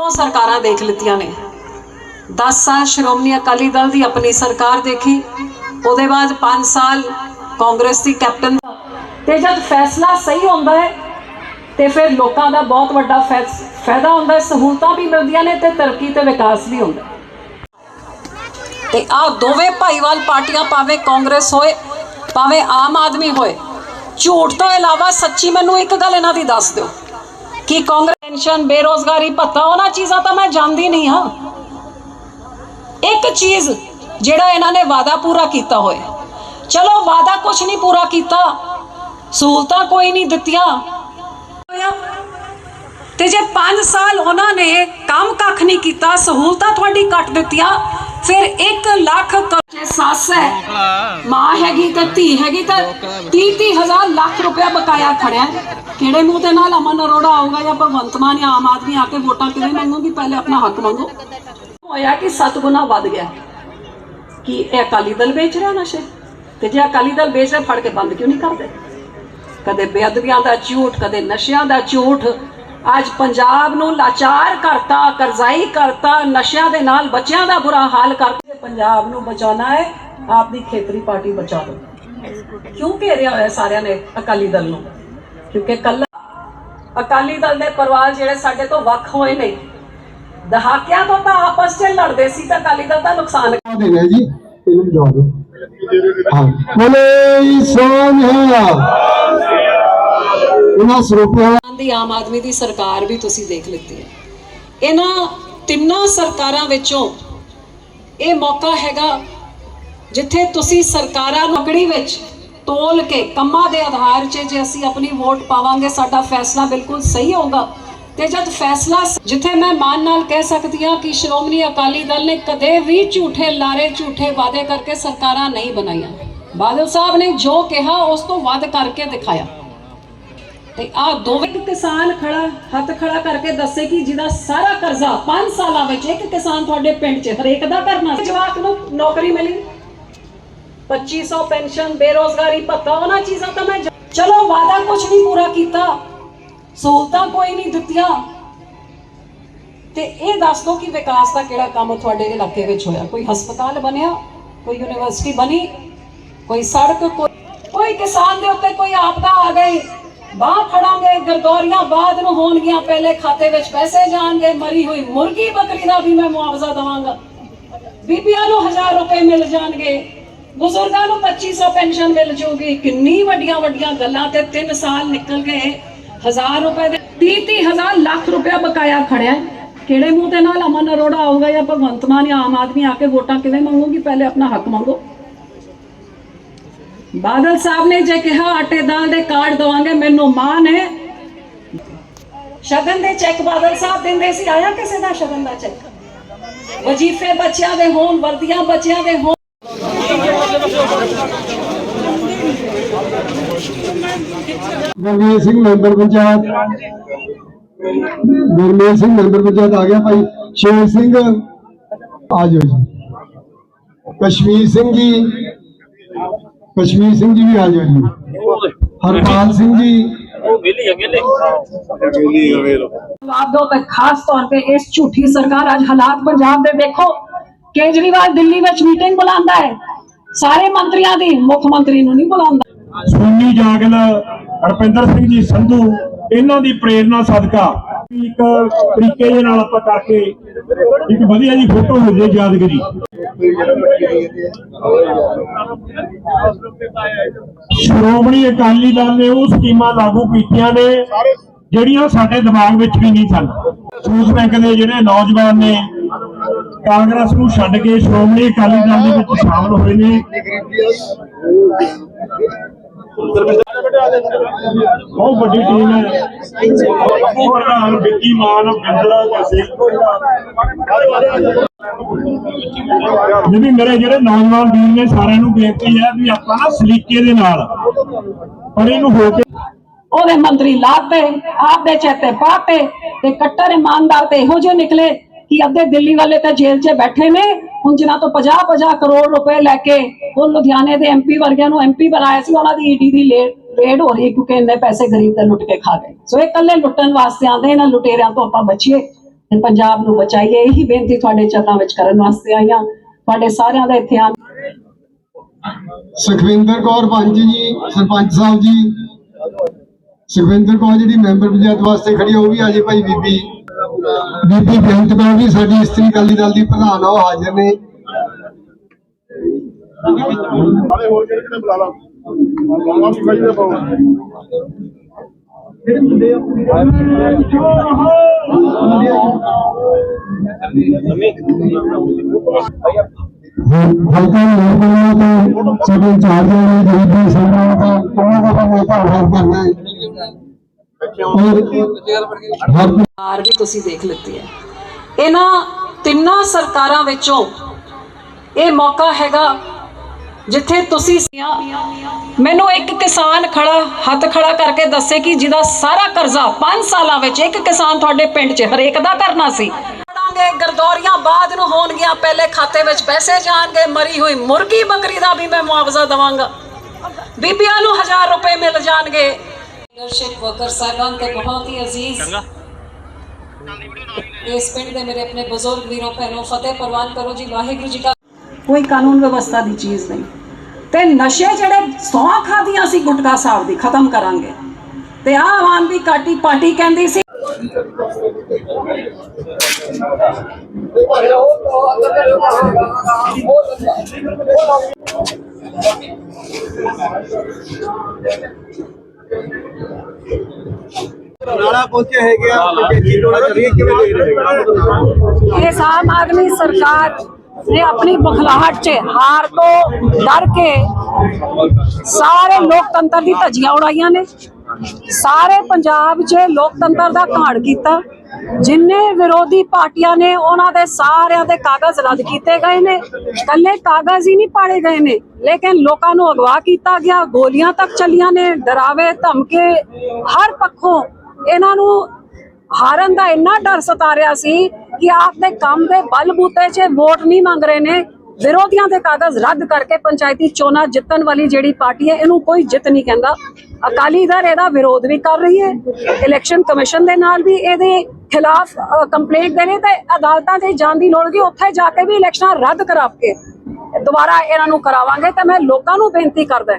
ਉਹ ਸਰਕਾਰਾਂ ਦੇਖ ਲਿੱਤੀਆਂ ਨੇ। 10 ਸਾਲ ਸ਼੍ਰੋਮਣੀ ਅਕਾਲੀ ਦਲ ਦੀ ਆਪਣੀ ਸਰਕਾਰ ਦੇਖੀ, ਉਹਦੇ ਬਾਅਦ 5 ਸਾਲ ਕਾਂਗਰਸ ਦੀ ਕੈਪਟਨ ਤੇ ਜਦ ਫੈਸਲਾ ਸਹੀ ਹੁੰਦਾ ਹੈ, ਤੇ ਫਿਰ ਲੋਕਾਂ ਦਾ ਬਹੁਤ ਵੱਡਾ ਫਾਇਦਾ ਹੁੰਦਾ ਹੈ, ਸਹੂਲਤਾਂ ਵੀ ਮਿਲਦੀਆਂ ਨੇ ਤੇ ਤਰੱਕੀ ਤੇ ਵਿਕਾਸ ਵੀ ਹੁੰਦਾ ਤੇ ਆ ਦੋਵੇਂ ਭਾਈਵਾਲ ਪਾਰਟੀਆਂ ਭਾਵੇਂ ਕਾਂਗਰਸ ਹੋਏ, ਭਾਵੇਂ ਆਮ ਆਦਮੀ ਹੋਏ, ਝੂਠ ਤੋਂ ਇਲਾਵਾ ਸੱਚੀ ਮੈਨੂੰ ਇੱਕ ਗੱਲ ਇਹਨਾਂ ਦੀ ਦੱਸ ਦਿਓ। ਕਿ ਕਾਂਗਰਸ ਪੈਨਸ਼ਨ, ਬੇਰੋਜ਼ਗਾਰੀ, ਭੱਤਾ, ਉਹਨਾਂ ਚੀਜ਼ਾਂ ਤਾਂ ਮੈਂ ਜਾਣਦੀ ਨਹੀਂ, ਹਾਂ। ਇੱਕ ਚੀਜ਼ ਜਿਹੜਾ ਇਹਨਾਂ ਨੇ ਵਾਅਦਾ ਪੂਰਾ ਕੀਤਾ ਹੋਏ ਚਲੋ, ਵਾਅਦਾ ਕੁਝ ਨਹੀਂ ਪੂਰਾ ਕੀਤਾ। ਸਹੂਲਤਾਂ ਕੋਈ ਨਹੀਂ ਦਿੱਤੀਆਂ। ਤੇ ਜੇ 5 ਸਾਲ ਉਹਨਾਂ ਨੇ ਕੰਮ ਕੱਖ ਨਹੀਂ ਕੀਤਾ, ਸਹੂਲਤਾਂ ਤੁਹਾਡੀ ਕੱਟ ਦਿੱਤੀਆਂ, ਫਿਰ 1 ਲੱਖ ਕਰਜ਼ੇ ਸੱਸ ਹੈ, ਮਾਂ ਹੈਗੀ ਤੇ ਧੀ ਹੈਗੀ ਤਾਂ 30 30 ਹਜ਼ਾਰ ਲੱਖ ਰੁਪਇਆ ਬਕਾਇਆ ਖੜਿਆ। ਕਿਹੜੇ ਮੂੰਹ ਦੇ ਨਾਲ ਅਮਨ ਅਰੋੜਾ ਆਊਗਾ ਜਾਂ ਭਗਵੰਤ ਮਾਨ ਜਾਂ ਆਮ ਆਦਮੀ ਆ ਕੇ ਵੋਟਾਂ ਕਿਵੇਂ ਮੰਗੂਗੀ? ਪਹਿਲੇ ਆਪਣਾ ਹੱਕ ਮੰਗੋ। ਹੋਇਆ ਕਿ 7 ਗੁਣਾ ਵੱਧ ਗਿਆ। ਕਿ ਇਹ ਅਕਾਲੀ ਦਲ ਵੇਚ ਰਿਹਾ ਨਸ਼ੇ? ਤੇ ਜੇ ਅਕਾਲੀ ਦਲ ਵੇਚ ਰਿਹਾ ਫੜ ਕੇ ਬੰਦ ਕਿਉਂ ਨਹੀਂ ਕਰਦੇ? ਕਦੇ ਬੇਅਦਬੀਆਂ ਦਾ ਝੂਠ ਕਦੇ ਨਸ਼ਿਆਂ ਦਾ ਝੂਠ। ਅੱਜ ਪੰਜਾਬ ਨੂੰ ਲਾਚਾਰ ਕਰਤਾ ਕਰਜ਼ਾਈ ਕਰਤਾ ਨਸ਼ਿਆਂ ਦੇ ਨਾਲ ਬੱਚਿਆਂ ਦਾ ਬੁਰਾ ਹਾਲ ਕਰਤਾ ਪੰਜਾਬ ਨੂੰ ਬਚਾਉਣਾ ਹੈ ਆਪਦੀ ਖੇਤਰੀ ਪਾਰਟੀ ਬਚਾ ਲਓ ਕਿਉਂ ਘੇਰਿਆ ਹੋਇਆ ਸਾਰਿਆਂ ਨੇ ਅਕਾਲੀ ਦਲ ਨੂੰ? ਕਿਉਂਕਿ ਕੱਲਾ ਅਕਾਲੀ ਦਲ ਦੇ ਪਰਿਵਾਰ ਜਿਹੜੇ ਸਾਡੇ ਤੋਂ ਵੱਖ ਹੋਏ ਨੇ ਦਹਾਕਿਆਂ ਤੋਂ ਤਾਂ ਆਪਸ 'ਚ ਲੜਦੇ ਸੀ ਤਾਂ ਅਕਾਲੀ ਦਲ ਦਾ ਨੁਕਸਾਨ ਦੇ ਰਹੇ ਜੀ ਇਹਨੂੰ ਬੁਝਾ ਦਿਓ। ਹਾਂ ਬੋਲੇ ਸੋਨਿਆ ਉਹਨਾਂ ਸਰੂਪਾਂ ਦੀ ਆਮ ਆਦਮੀ ਦੀ ਸਰਕਾਰ ਵੀ ਤੁਸੀਂ ਦੇਖ ਲਿੱਤੀ ਹੈ। ਇਹਨਾਂ ਤਿੰਨਾਂ ਸਰਕਾਰਾਂ ਵਿੱਚੋਂ ਇਹ ਮੌਕਾ ਹੈਗਾ ਜਿੱਥੇ ਤੁਸੀਂ ਸਰਕਾਰਾਂ ਨੌਕਰੀ ਵਿੱਚ ਤੋਲ ਕੇ ਕੰਮਾਂ ਦੇ ਆਧਾਰ 'ਚ ਜੇ ਅਸੀਂ ਆਪਣੀ ਵੋਟ ਪਾਵਾਂਗੇ, ਸਾਡਾ ਫੈਸਲਾ ਬਿਲਕੁਲ ਸਹੀ ਹੋਊਗਾ ਤੇ ਜਦ ਫੈਸਲਾ ਜਿੱਥੇ ਮੈਂ ਮਾਨ ਨਾਲ ਕਹਿ ਸਕਦੀ ਹਾਂ ਕਿ ਸ਼੍ਰੋਮਣੀ ਅਕਾਲੀ ਦਲ ਨੇ ਕਦੇ ਵੀ ਝੂਠੇ ਲਾਰੇ, ਝੂਠੇ ਵਾਅਦੇ ਕਰਕੇ ਸਰਕਾਰਾਂ ਨਹੀਂ ਬਣਾਈਆਂ। ਬਾਦਲ ਸਾਹਿਬ ਨੇ ਜੋ ਕਿਹਾ, ਉਸ ਤੋਂ ਵੱਧ ਕਰਕੇ ਦਿਖਾਇਆ। ਤੇ ਆ ਦੋਵੇਂ ਕਿਸਾਨ ਖੜਾ, ਹੱਥ ਖੜਾ ਕਰਕੇ ਦੱਸੇ ਕਿ ਜਿਹਦਾ ਸਾਰਾ ਕਰਜ਼ਾ 5 ਸਾਲਾਂ ਵਿੱਚ ਇੱਕ ਕਿਸਾਨ ਤੁਹਾਡੇ ਪਿੰਡ 'ਚ, ਹਰੇਕ ਦਾ ਕਰਨਾ। ਜਵਾਕ ਨੂੰ ਨੌਕਰੀ ਮਿਲੀ। 2500 ਪੈਨਸ਼ਨ ਬੇਰੋਜ਼ਗਾਰੀ ਭੱਤਾ ਉਹਨਾਂ ਚੀਜ਼ਾਂ ਤਾਂ ਮੈਂ ਚਲੋ ਵਾਦਾ ਕੁਝ ਨਹੀਂ ਪੂਰਾ ਕੀਤਾ ਸਹੂਲਤਾਂ ਕੋਈ ਨਹੀਂ ਦਿੱਤੀਆਂ ਤੇ ਇਹ ਦੱਸ ਦਿਓ ਕਿ ਵਿਕਾਸ ਦਾ ਕਿਹੜਾ ਕੰਮ ਤੁਹਾਡੇ ਇਲਾਕੇ ਵਿੱਚ ਹੋਇਆ ਕੋਈ ਹਸਪਤਾਲ ਬਣਿਆ ਕੋਈ ਯੂਨੀਵਰਸਿਟੀ ਬਣੀ ਕੋਈ ਸੜਕ ਕੋਈ ਕਿਸਾਨ ਦੇ ਉੱਤੇ ਕੋਈ ਆਪਦਾ ਆ ਗਈ ਬਾਹ ਖੜਾਂਗੇ ਗਰਦੌਰੀਆਂ ਬਾਅਦ ਨੂੰ ਹੋਣਗੀਆਂ ਪਹਿਲੇ ਖਾਤੇ ਵਿੱਚ ਪੈਸੇ ਜਾਣਗੇ ਮਰੀ ਹੋਈ ਮੁਰਗੀ ਬੱਕਰੀ ਦਾ ਵੀ ਮੈਂ ਮੁਆਵਜ਼ਾ ਦਵਾਂਗਾ ਬੀਬੀਆਂ ਨੂੰ 1000 ਰੁਪਏ ਮਿਲ ਜਾਣਗੇ ਬਜ਼ੁਰਗਾਂ ਨੂੰ 2500 ਪੈਨਸ਼ਨ ਮਿਲ ਜੂਗੀ। ਕਿੰਨੀ ਵੱਡੀਆਂ ਵੱਡੀਆਂ ਗੱਲਾਂ ਤੇ 3 ਸਾਲ ਨਿਕਲ ਗਏ। 1000 ਰੁਪਏ ਦੇ 30 30 ਹਜ਼ਾਰ ਲੱਖ ਰੁਪਇਆ ਬਕਾਇਆ ਖੜਿਆ ਕਿਹੜੇ ਮੂੰਹ ਦੇ ਨਾਲ ਅਮਨ ਅਰੋੜਾ ਆਊਗਾ ਜਾਂ ਭਗਵੰਤ ਮਾਨ ਜਾਂ ਆਮ ਆਦਮੀ ਆ ਕੇ ਵੋਟਾਂ ਕਿਵੇਂ ਮੰਗੂਗੀ? ਪਹਿਲੇ ਆਪਣਾ ਹੱਕ ਮੰਗੋ। ਬਾਦਲ ਸਾਹਿਬ ਨੇ ਜੇ ਕਿਹਾ, ਆਟੇ ਦਾਲ ਦੇ ਕਾਰਡ ਦਵਾਂਗੇ, ਮੈਨੂੰ ਮਾਣ ਹੈ। ਸ਼ਗਨ ਦੇ ਚੈੱਕ ਬਾਦਲ ਸਾਹਿਬ ਦਿੰਦੇ ਸੀ। ਆਇਆ ਕਿਸੇ ਦਾ ਸ਼ਗਨ ਦਾ ਚੈੱਕ? ਵਜੀਫੇ ਬੱਚਿਆਂ ਦੇ ਹੋਣ, ਵਰਦੀਆਂ ਬੱਚਿਆਂ ਦੇ ਹੋਣ। ਗੁਰਮੀਤ ਸਿੰਘ ਮੈਂਬਰ ਪੰਚਾਇਤ। ਗੁਰਮੀਤ ਸਿੰਘ ਮੈਂਬਰ ਪੰਚਾਇਤ ਆ ਗਿਆ ਭਾਈ। ਸ਼ੇਰ ਸਿੰਘ ਆ ਜਾਓ ਜੀ। ਕਸ਼ਮੀਰ ਸਿੰਘ ਜੀ ਕਸ਼ਮੀਰ ਸਿੰਘ ਜੀ ਵੀ ਆ ਜਾਓ ਜੀ। ਹਰਪਾਲ ਸਿੰਘ ਜੀ। ਜਵਾਬ ਦਿਓ ਤੇ ਖਾਸ ਤੌਰ ਤੇ ਇਸ ਝੂਠੀ ਸਰਕਾਰ ਅੱਜ ਹਾਲਾਤ ਪੰਜਾਬ ਦੇ ਦੇਖੋ ਕੇਜਰੀਵਾਲ ਦਿੱਲੀ ਵਿੱਚ ਮੀਟਿੰਗ ਬੁਲਾਉਂਦਾ ਹੈ। ਸਾਰੇ ਮੰਤਰੀਆਂ ਦੀ ਮੁੱਖ ਮੰਤਰੀ ਨੂੰ ਨਹੀਂ ਬੁਲਾਉਂਦਾ। ਸੋਨੀ ਜਾਗਲ ਹਰਪਿੰਦਰ ਸਿੰਘ ਜੀ ਸੰਧੂ, ਇਹਨਾਂ ਦੀ ਪ੍ਰੇਰਣਾ ਸਦਕਾ। ਇੱਕ ਤਰੀਕੇ ਦੇ ਨਾਲ ਆਪਾਂ ਕਰਕੇ ਇੱਕ ਵਧੀਆ ਜੀ ਫੋਟੋ ਹੋ ਜੇ ਯਾਦਗਰੀ। ਸ਼੍ਰੋਮਣੀ ਅਕਾਲੀ ਦਲ ਨੇ ਉਹ ਸਕੀਮਾਂ ਲਾਗੂ ਕੀਤੀਆਂ ਨੇ, ਜਿਹੜੀਆਂ ਸਾਡੇ ਦਿਮਾਗ ਵਿੱਚ ਵੀ ਨਹੀਂ ਸਨ। ਸੂਸ ਬੈਂਕ ਦੇ ਜਿਹੜੇ ਨੌਜਵਾਨ ਨੇ, ਕਾਂਗਰਸ ਨੂੰ ਛੱਡ ਕੇ ਸ਼੍ਰੋਮਣੀ ਅਕਾਲੀ ਦਲ ਦੇ ਵਿੱਚ ਸ਼ਾਮਲ ਹੋਏ ਨੇ। ਬਹੁਤ ਵੱਡੀ ਟੀਮ ਹੈ। ਪ੍ਰਧਾਨ ਵਿੱਕੀ ਮਾਨ ਬਿੰਦਰਾ ਕਸੇ ਜਿਵੇਂ ਮੇਰੇ ਜਿਹੜੇ ਨੌਜਵਾਨ ਵੀਰ ਨੇ ਸਾਰਿਆਂ ਨੂੰ ਬੇਨਤੀ ਹੈ ਵੀ ਆਪਾਂ ਨਾ ਸਲੀਕੇ ਦੇ ਨਾਲ ਪਰ ਇਹਨੂੰ ਹੋ ਕੇ ਉਹਦੇ ਮੰਤਰੀ ਲਾਤੇ, ਆਪਦੇ ਚੇਤੇ ਪਾਤੇ ਤੇ ਕੱਟਰ ਇਮਾਨਦਾਰ ਤੇ ਇਹੋ ਜਿਹੇ ਨਿਕਲੇ ਕਿ ਅੱਧੇ ਦਿੱਲੀ ਵਾਲੇ ਤਾਂ ਜੇਲ੍ਹ 'ਚ ਬੈਠੇ ਨੇ। ਹੁਣ ਜਿਨ੍ਹਾਂ ਤੋਂ 50 50 ਕਰੋੜ ਰੁਪਏ ਲੈ ਕੇ ਉਹ ਲੁਧਿਆਣੇ ਦੇ ਐਮਪੀ ਵਰਗਿਆਂ ਨੂੰ ਐਮਪੀ ਬਣਾਇਆ ਸੀ, ਉਹਨਾਂ ਦੀ ਈਡੀ ਦੀ ਲੇਟ ਰੇਡ ਹੋ ਰਹੀ ਹੈ ਕਿਉਂਕਿ ਇੰਨੇ ਪੈਸੇ ਗਰੀਬ ਤੇ ਲੁੱਟ ਕੇ ਖਾ ਗਏ। ਸੋ ਇਹ ਕੱਲੇ ਲੁੱਟਣ ਵਾਸਤੇ ਆਂਦੇ ਇਹਨਾਂ ਲੁਟੇਰਿਆਂ ਤੋਂ ਆਪਾਂ ਬਚੀਏ। ਤੇ ਪੰਜਾਬ ਨੂੰ ਬਚਾਈਏ ਇਹੀ ਬੇਨਤੀ ਤੁਹਾਡੇ ਚਰਨਾਂ ਵਿੱਚ ਕਰਨ ਵਾਸਤੇ ਆਈਆਂ ਤੁਹਾਡੇ ਸਾਰਿਆਂ ਦਾ ਇੱਥੇ ਆਉਣ ਸੁਖਵਿੰਦਰ ਕੌਰ ਪੰਜ ਜੀ ਸਰਪੰਚ ਸਾਹਿਬ ਜੀ। ਸੁਖਵਿੰਦਰ ਕੌਰ ਜਿਹੜੀ ਮੈਂਬਰ ਪੰਚਾਇਤ ਵਾਸਤੇ ਖੜੀ ਆ ਉਹ ਵੀ ਆ ਜੇ ਭਾਈ ਬੀਬੀ। ਬੀਬੀ ਬੇਅੰਤ ਕੌਰ ਵੀ ਸਾਡੀ ਇਸਤਰੀ ਅਕਾਲੀ ਦਲ ਦੀ ਪ੍ਰਧਾਨ ਆ ਉਹ ਹਾਜ਼ਰ ਨੇ। ਸਾਰੇ ਹੋਰ ਕਿਹੜੇ ਕਿਹੜੇ ਬੁਲਾ ਲਾ ਬਾਬਾ ਵੀ ਭਾਈ ਦਾ ਪਾਉ ਹਲਕਾ ਨਿਰਮਲ ਤੋਂ ਸਾਡੇ ਇੰਚਾਰਜ ਨੇ ਬੀਬੀ ਸੰਗਰਾਮ ਦਾ ਉਹਨਾਂ ਦਾ ਤੁਸੀਂ ਦੇਖ ਲਿੱਤੀ ਹੈ। ਇਹਨਾਂ ਤਿੰਨਾਂ ਸਰਕਾਰਾਂ ਵਿੱਚੋਂ ਇਹ ਮੌਕਾ ਹੈਗਾ ਜਿੱਥੇ ਤੁਸੀਂ ਸੀਆਂ। ਮੈਨੂੰ ਇੱਕ ਕਿਸਾਨ ਖੜਾ ਹੱਥ ਖੜਾ ਕਰਕੇ ਦੱਸੇ ਕਿ ਜਿਹਦਾ ਸਾਰਾ ਕਰਜ਼ਾ 5 ਸਾਲਾਂ ਵਿੱਚ ਇੱਕ ਕਿਸਾਨ ਤੁਹਾਡੇ ਪਿੰਡ 'ਚ ਹਰੇਕ ਦਾ ਕਰਨਾ ਸੀ। ਕਰਾਂਗੇ ਗਰਦੌਰੀਆਂ ਬਾਅਦ ਨੂੰ ਹੋਣਗੀਆਂ ਪਹਿਲੇ ਖਾਤੇ ਵਿੱਚ ਪੈਸੇ ਜਾਣਗੇ ਮਰੀ ਹੋਈ ਮੁਰਗੀ ਬੱਕਰੀ ਦਾ ਵੀ ਮੈਂ ਮੁਆਵਜ਼ਾ ਦਵਾਂਗਾ। ਬੀਬੀਆਂ ਨੂੰ 1000 ਰੁਪਏ ਮਿਲ ਜਾਣਗੇ। ਲੀਡਰਸ਼ਿਪ ਵਰਕਰ ਸਾਹਿਬਾਨ ਤੇ ਬਹੁਤ ਹੀ ਅਜ਼ੀਜ਼। ਇਸ ਪਿੰਡ ਦੇ ਮੇਰੇ ਆਪਣੇ ਬਜ਼ੁਰਗ ਵੀਰੋ ਭੈਣੋ ਫਤਿਹ ਪ੍ਰਵਾਨ ਕਰੋ ਜੀ ਵਾਹਿਗੁਰੂ ਜੀ ਕਾ ਕੋਈ ਕਾਨੂੰਨ ਵਿਵਸਥਾ ਦੀ ਚੀਜ਼ ਨਹੀਂ। ਤੇ ਨਸ਼ੇ ਜਿਹੜੇ ਸੌਂ ਖਾਦੀਆਂ ਸੀ ਗੁਟਕਾ ਸਾਹਿਬ ਦੀ ਖਤਮ ਕਰਾਂਗੇ। ਤੇ ਆਹ ਆਮ ਆਦਮੀ ਕਾਟੀ ਪਾਰਟੀ ਕਹਿੰਦੀ ਸੀ ਨਾਲਾ ਪਹੁੰਚੇ ਹੈਗੇ ਆ ਕਿਵੇਂ ਦੇ ਰਹੇ ਇਸ ਆਮ ਆਦਮੀ ਸਰਕਾਰ ਨੇ ਆਪਣੀ ਬਖਲਾਹਟ 'ਚ ਹਾਰ ਤੋਂ ਡਰ ਕੇ ਸਾਰੇ ਲੋਕਤੰਤਰ ਦੀ ਧੱਜੀਆਂ ਉਡਾਈਆਂ ਨੇ। ਸਾਰੇ ਪੰਜਾਬ 'ਚ ਲੋਕਤੰਤਰ ਦਾ ਘਾੜ ਕੀਤਾ। ਜਿੰਨੇ ਵਿਰੋਧੀ ਪਾਰਟੀਆਂ ਨੇ ਉਹਨਾਂ ਦੇ ਸਾਰਿਆਂ ਦੇ ਕਾਗਜ਼ ਰੱਦ ਕੀਤੇ ਗਏ ਨੇ। ਕੱਲੇ ਕਾਗਜ਼ ਹੀ ਨਹੀਂ ਪਾੜੇ ਗਏ ਨੇ। ਲੇਕਿਨ ਲੋਕਾਂ ਨੂੰ ਅਗਵਾ ਕੀਤਾ ਗਿਆ। ਗੋਲੀਆਂ ਤੱਕ ਚੱਲੀਆਂ ਨੇ। ਡਰਾਵੇ, ਧਮਕੇ, ਹਰ ਪੱਖੋਂ ਇਹਨਾਂ ਨੂੰ ਹਾਰਨ ਦਾ ਇੰਨਾ ਡਰ ਸਤਾ ਰਿਹਾ ਸੀ ਕਿ ਆਪ ਦੇ ਦੇ ਬਲਬੂਤੇ 'ਚ ਵੋਟ ਨਹੀਂ ਮੰਗ ਰਹੇ ਨੇ। ਵਿਰੋਧੀਆਂ ਦੇ ਕਾਗਜ਼ ਰੱਦ ਕਰਕੇ ਪੰਚਾਇਤੀ ਚੋਣਾਂ ਜਿੱਤਣ ਵਾਲੀ ਜਿਹੜੀ ਪਾਰਟੀ ਹੈ, ਇਹਨੂੰ ਕੋਈ ਜਿੱਤ ਨਹੀਂ ਕਹਿੰਦਾ। ਅਕਾਲੀ ਦਲ ਇਹਦਾ ਵਿਰੋਧ ਵੀ ਕਰ ਰਹੀ ਹੈ। ਇਲੈਕਸ਼ਨ ਕਮਿਸ਼ਨ ਦੇ ਨਾਲ ਵੀ ਇਹਦੇ ਖਿਲਾਫ ਕੰਪਲੇਂਟ ਦੇ ਰਹੇ ਤੇ ਅਦਾਲਤਾਂ 'ਤੇ ਜਾਣ ਦੀ ਲੋੜ ਗਈ ਉੱਥੇ ਜਾ ਕੇ ਵੀ ਇਲੈਕਸ਼ਨਾਂ ਰੱਦ ਕਰਾ ਕੇ ਦੁਬਾਰਾ ਇਹਨਾਂ ਨੂੰ ਕਰਾਵਾਂਗੇ ਤਾਂ ਮੈਂ ਲੋਕਾਂ ਨੂੰ ਬੇਨਤੀ ਕਰਦਾ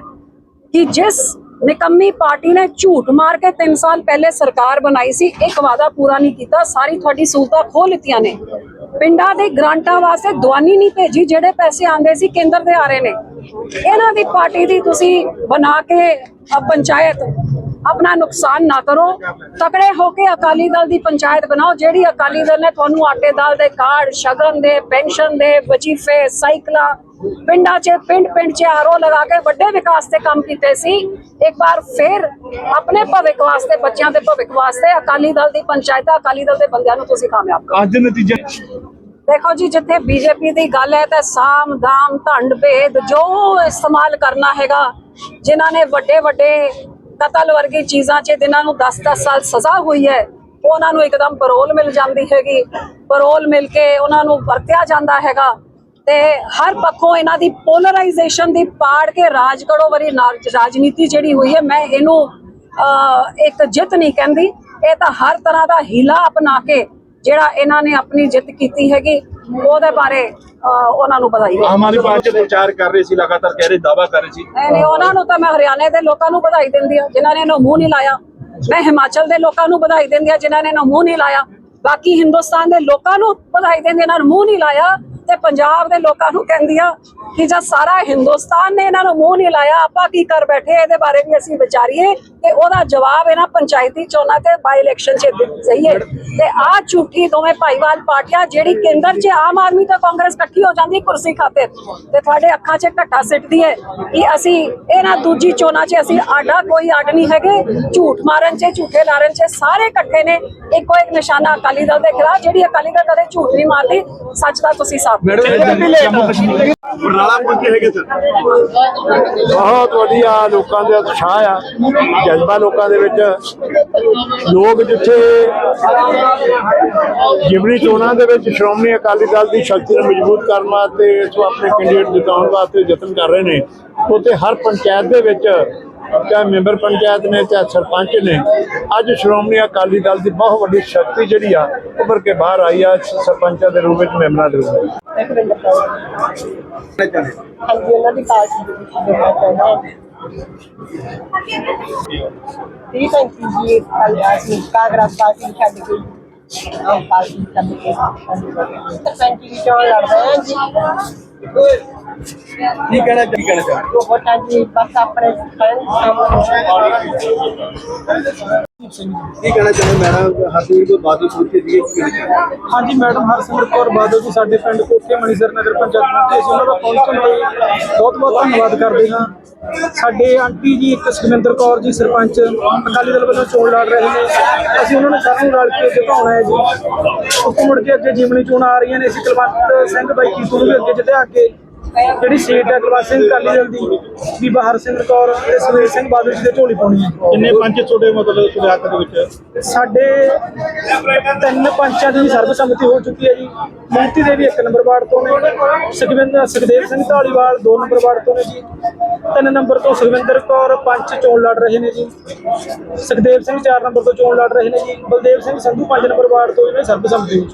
ਕਿ ਜਿਸ ਨਿਕੰਮੀ ਪਾਰਟੀ ਨੇ ਝੂਠ ਮਾਰ ਕੇ 3 ਸਾਲ ਪਹਿਲੇ ਸਰਕਾਰ ਬਣਾਈ ਸੀ। ਇੱਕ ਵਾਅਦਾ ਪੂਰਾ ਨਹੀਂ ਕੀਤਾ। ਸਾਰੀ ਤੁਹਾਡੀ ਸਹੂਲਤਾਂ ਖੋਹ ਲਿੱਤੀਆਂ ਨੇ। ਪਿੰਡਾਂ ਦੇ ਗ੍ਰਾਂਟਾਂ ਵਾਸਤੇ ਦਵਾਨੀ ਨਹੀਂ ਭੇਜੀ, ਜਿਹੜੇ ਪੈਸੇ ਆਂਦੇ ਸੀ ਕੇਂਦਰ ਦੇ ਆ ਰਹੇ ਨੇ। ਇਹਨਾਂ ਦੀ ਪਾਰਟੀ ਦੀ ਤੁਸੀਂ ਬਣਾ ਕੇ ਪੰਚਾਇਤ ਆਪਣਾ ਨੁਕਸਾਨ ਨਾ ਕਰੋ। ਤਕੜੇ ਹੋ ਕੇ ਅਕਾਲੀ ਦਲ ਦੀ ਪੰਚਾਇਤ ਬਣਾਓ, ਜਿਹੜੀ ਅਕਾਲੀ ਦਲ ਨੇ ਤੁਹਾਨੂੰ ਆਟੇ ਦਾਲ ਦੇ ਕਾਰਡ, ਸ਼ਗਨ ਦੇ, ਪੈਨਸ਼ਨ ਦੇ, ਵਜੀਫੇ, ਸਾਈਕਲਾਂ ਪਿੰਡਾਂ 'ਚ ਪਿੰਡ ਪਿੰਡ 'ਚ ਆਰੋ ਲਗਾ ਕੇ ਵੱਡੇ ਵਿਕਾਸ ਦੇ ਕੰਮ ਕੀਤੇ ਸੀ। ਇੱਕ ਵਾਰ ਫਿਰ ਆਪਣੇ ਭਵਿੱਖ ਵਾਸਤੇ ਬੱਚਿਆਂ ਦੇ ਭਵਿੱਖ ਵਾਸਤੇ ਅਕਾਲੀ ਦਲ ਦੀ ਪੰਚਾਇਤਾਂ ਅਕਾਲੀ ਦਲ ਦੇ ਬੰਦਿਆਂ ਨੂੰ ਤੁਸੀਂ ਕਾਮਯਾਬ ਕਰੋ। ਅੱਜ ਨਤੀਜਾ? ਦੇਖੋ ਜੀ ਜਿੱਥੇ ਬੀਜੇਪੀ ਦੀ ਗੱਲ ਹੈ ਤਾਂ ਸਾਮ ਦਾਮ ਢੰਡ ਭੇਦ ਜੋ ਇਸਤੇਮਾਲ ਕਰਨਾ ਹੈਗਾ ਜਿਨ੍ਹਾਂ ਨੇ ਵੱਡੇ ਵੱਡੇ ਕਤਲ ਵਰਗੀ ਚੀਜ਼ਾਂ 'ਚ ਜਿਨ੍ਹਾਂ ਨੂੰ 10-10 ਸਾਲ ਸਜ਼ਾ ਹੋਈ ਹੈ ਉਹਨਾਂ ਨੂੰ ਇੱਕਦਮ ਪਰੋਲ ਮਿਲ ਜਾਂਦੀ ਹੈਗੀ। ਪਰੋਲ ਮਿਲ ਕੇ ਉਹਨਾਂ ਨੂੰ ਵਰਤਿਆ ਜਾਂਦਾ ਹੈਗਾ। ਤੇ ਹਰ ਪੱਖੋਂ ਇਹਨਾਂ ਦੀ ਪੋਲਰਾਈਜੇਸ਼ਨ ਦੀ ਪਾੜ ਕੇ ਰਾਜ ਕਰੋ ਵਾਲੀ ਰਾਜਨੀਤੀ ਜਿਹੜੀ ਹੋਈ ਹੈ ਮੈਂ ਇਹਨੂੰ ਇੱਕ ਜਿੱਤ ਨਹੀਂ ਕਹਿੰਦੀ। ਇਹ ਤਾਂ ਹਰ ਤਰ੍ਹਾਂ ਦਾ ਹੀਲਾ ਅਪਣਾ ਕੇ ਜਿਹੜਾ ਇਹਨਾਂ ਨੇ ਆਪਣੀ ਜਿੱਤ ਕੀਤੀ ਹੈਗੀ ਉਹਦੇ ਬਾਰੇ ਉਹਨਾਂ ਨੂੰ ਵਧਾਈ ਆਮ ਆਦਮੀ ਪਾਰਟੀ ਪ੍ਰਚਾਰ ਕਰ ਰਹੇ ਸੀ ਲਗਾਤਾਰ ਕਹਿ ਰਹੇ ਦਾਵਾ ਕਰ ਰਹੇ ਸੀ। ਨਹੀਂ ਨਹੀਂ ਉਹਨਾਂ ਨੂੰ ਤਾਂ ਮੈਂ ਹਰਿਆਣੇ ਦੇ ਲੋਕਾਂ ਨੂੰ ਵਧਾਈ ਦਿੰਦੀ ਆ ਜਿਨ੍ਹਾਂ ਨੇ ਇਹਨੂੰ ਮੂੰਹ ਨਹੀਂ ਲਾਇਆ। ਮੈਂ ਹਿਮਾਚਲ ਦੇ ਲੋਕਾਂ ਨੂੰ ਵਧਾਈ ਦਿੰਦੀ ਆ ਜਿਨ੍ਹਾਂ ਨੇ ਇਹਨੂੰ ਮੂੰਹ ਨਹੀਂ ਲਾਇਆ। ਬਾਕੀ ਹਿੰਦੁਸਤਾਨ ਦੇ ਲੋਕਾਂ ਨੂੰ ਵਧਾਈ ਦਿੰਦੀ ਇਹਨਾਂ ਨੂੰ ਮੂੰਹ ਨਹੀਂ ਲਾਇਆ। ਤੇ ਪੰਜਾਬ ਦੇ ਲੋਕਾਂ ਨੂੰ ਕਹਿੰਦੀ ਆ ਕਿ ਜਦ ਸਾਰਾ ਹਿੰਦੁਸਤਾਨ ਨੇ ਇਹਨਾਂ ਨੂੰ ਮੂੰਹ ਨਹੀਂ ਲਾਇਆ, ਆਪਾਂ ਕੀ ਕਰ ਬੈਠੇ ਇਹਦੇ ਬਾਰੇ ਵੀ ਅਸੀਂ ਵਿਚਾਰੀਏ ਤੇ ਉਹਦਾ ਜਵਾਬ ਇਹਨਾਂ ਪੰਚਾਇਤੀ ਚੋਣਾਂ ਤੇ ਬਾਈ ਇਲੈਕਸ਼ਨ 'ਚ ਦਈਏ। ਤੇ ਆ ਝੂਠੀ ਦੋਵੇਂ ਭਾਈਵਾਲ ਪਾਰਟੀਆਂ ਜਿਹੜੀ ਕੇਂਦਰ 'ਚ ਆਮ ਆਦਮੀ ਤੇ ਕਾਂਗਰਸ ਇਕੱਠੀ ਹੋ ਜਾਂਦੀ ਕੁਰਸੀ ਖਾਤੇ ਤੇ ਤੁਹਾਡੇ ਅੱਖਾਂ 'ਚ ਘੱਟਾ ਸਿੱਟਦੀ ਹੈ ਕਿ ਅਸੀਂ ਇਹਨਾਂ ਦੂਜੀ ਚੋਣਾਂ 'ਚ ਅਸੀਂ ਆਡਾ ਕੋਈ ਅੱਡ ਨਹੀਂ ਹੈਗੇ। ਝੂਠ ਮਾਰਨ 'ਚ, ਝੂਠੇ ਲਾਰਨ 'ਚ ਸਾਰੇ ਇਕੱਠੇ ਨੇ। ਇੱਕੋ ਇੱਕ ਨਿਸ਼ਾਨਾ ਅਕਾਲੀ ਦਲ ਦੇ ਖਿਲਾਫ, ਜਿਹੜੀ ਅਕਾਲੀ ਦਲ ਕਦੇ ਝੂਠ ਨਹੀਂ ਮਾਰਦੀ, ਸੱਚ ਦਾ ਤੁਸੀਂ ਬਰਨਾਲਾ ਪਹੁੰਚੇ ਹੈਗੇ ਸਰ? ਬਹੁਤ ਵਧੀਆ ਲੋਕਾਂ ਦੇ ਉਤਸ਼ਾਹ ਆ। ਜਜ਼ਬਾ ਲੋਕਾਂ ਦੇ ਵਿੱਚ। ਲੋਕ ਜਿੱਥੇ ਜਿਮਨੀ ਚੋਣਾਂ ਦੇ ਵਿੱਚ ਸ਼੍ਰੋਮਣੀ ਅਕਾਲੀ ਦਲ ਦੀ ਸ਼ਕਤੀ ਨੂੰ ਮਜ਼ਬੂਤ ਕਰਨ ਵਾਸਤੇ ਇਸ ਨੂੰ ਆਪਣੇ ਕੈਂਡੀਡੇਟ ਜਿਤਾਉਣ ਵਾਸਤੇ ਯਤਨ ਕਰ ਰਹੇ ਨੇ ਉੱਥੇ ਹਰ ਪੰਚਾਇਤ ਦੇ ਵਿੱਚ ਚਾਹੇ ਮੈਂਬਰ ਪੰਚਾਇਤ ਨੇ ਚਾਹੇ ਸਰਪੰਚ ਨੇ ਅੱਜ ਸ਼੍ਰੋਮਣੀ ਅਕਾਲੀ ਦਲ ਦੀ ਬਹੁਤ ਵੱਡੀ ਸ਼ਕਤੀ ਜਿਹੜੀ ਆ ਉੱਭਰ ਕੇ ਬਾਹਰ ਆਈ ਆ ਸਰਪੰਚਾਂ ਦੇ ਰੂਪ ਵਿੱਚ ਮੈਂਬਰਾਂ ਦੇ ਰੂਪ ਵਿੱਚ ਹਾਂਜੀ ਉਹਨਾਂ ਦੀ ਪਾਰਟੀ ਦੇ ਵਿੱਚ ਜੁੜਨਾ ਚਾਹੁੰਦਾ ਹਾਂ ਤੀਹ ਪੈਂਤੀ ਜੀ ਕੱਲ ਅਸੀਂ ਕਾਂਗਰਸ ਪਾਰਟੀ ਨੂੰ ਛੱਡ ਕੇ ਆਮ ਪਾਰਟੀ ਨੂੰ ਛੱਡ ਕੇ ਸਰਪੰਚ ਦੀ ਚੋਣ ਲੜ ਰਹੇ ਹਾਂ ਜੀ ਕੀ ਕਹਿਣਾ ਕੀ ਕਹਿਣਾ ਚਾਹੁੰਦੇ ਬਸ ਆਪਣੇ ਕੀ ਕਹਿਣਾ ਚਾਹੁੰਦੇ ਮੈਡਮ ਹਰਦੀਪ ਕੋ ਬਾਦਲ ਪੁੱਛੀ ਸੀ ਕੀ ਕਹਿਣਾ ਚਾਹੁੰਦੇ ਹਾਂਜੀ ਮੈਡਮ ਹਰਸਿਮਰਤ ਕੌਰ ਬਾਦਲ ਜੀ ਸਾਡੇ ਪਿੰਡ ਕੋਠੇ ਮਣੀਸਰ ਨਗਰ ਪੰਚਾਇਤ ਦੇ ਅਸੀਂ ਉਹਨਾਂ ਦਾ ਤੇ ਬਹੁਤ ਬਹੁਤ ਧੰਨਵਾਦ ਕਰਦੇ ਹਾਂ। ਸਾਡੇ ਆਂਟੀ ਜੀ ਇੱਕ ਸੁਖਵਿੰਦਰ ਕੌਰ ਜੀ ਸਰਪੰਚ ਅਕਾਲੀ ਦਲ ਵੱਲੋਂ ਚੋਣ ਲੜ ਰਹੇ ਨੇ। ਅਸੀਂ ਉਹਨਾਂ ਨੂੰ ਸਾਰਿਆਂ ਨੂੰ ਰਲ ਕੇ ਜਿਤਾਉਣਾ ਹੈ ਜੀ। ਉਸ ਤੋਂ ਮੁੜ ਕੇ ਅੱਗੇ ਜਿਮਣੀ ਚੋਣ ਆ ਰਹੀਆਂ ਨੇ। ਅਸੀਂ ਕੁਲਵੰਤ ਸਿੰਘ ਬਾਈ ਕੀਤੂ ਨੂੰ ਵੀ ਅੱਗੇ ਜਿੱਤਿਆ ਕੇ ਜਿਹੜੀ ਸੀਟ ਹੈ ਕੁਲਵੰਤ ਸਿੰਘ ਅਕਾਲੀ ਦਲ ਦੀ ਬੀਬਾ ਹਰਸਿਮਰਤ ਕੌਰ ਤੇ ਸੁਖਵੀਰ ਸਿੰਘ ਬਾਦਲ ਜੀ ਦੇ ਝੋਲੀ ਪਾਉਣੀ ਹੈ। ਕਿੰਨੇ ਪੰਚ ਤੁਹਾਡੇ ਮਤਲਬ ਸੁਜਾਤ ਦੇ ਵਿੱਚ? ਸਾਡੇ ਤਿੰਨ ਪੰਚਾਂ ਦੀ ਸਰਬਸੰਮਤੀ ਹੋ ਚੁੱਕੀ ਹੈ ਜੀ। ਮੋਤੀ ਦੇਵੀ ਇੱਕ ਨੰਬਰ ਵਾਰਡ ਤੋਂ ਨੇ ਸੁਖਵਿੰਦਰ ਸੁਖਦੇਵ ਸਿੰਘ ਢਾਲੀਵਾਲ ਦੋ ਨੰਬਰ ਵਾਰਡ ਤੋਂ ਨੇ ਜੀ। ਤਿੰਨ ਨੰਬਰ ਤੋਂ ਸੁਖਵਿੰਦਰ ਕੌਰ ਪੰਚ ਚੋਣ ਲੜ ਰਹੇ ਨੇ ਜੀ। ਸੁਖਦੇਵ ਸਿੰਘ ਚਾਰ ਨੰਬਰ ਤੋਂ ਚੋਣ ਲੜ ਰਹੇ ਨੇ ਜੀ। ਬਲਦੇਵ ਸਿੰਘ ਸੰਧੂ ਪੰਜ ਨੰਬਰ ਵਾਰਡ ਤੋਂ ਇਹਨੇ ਸਰਬਸੰਮਤੀ ਹੋਈ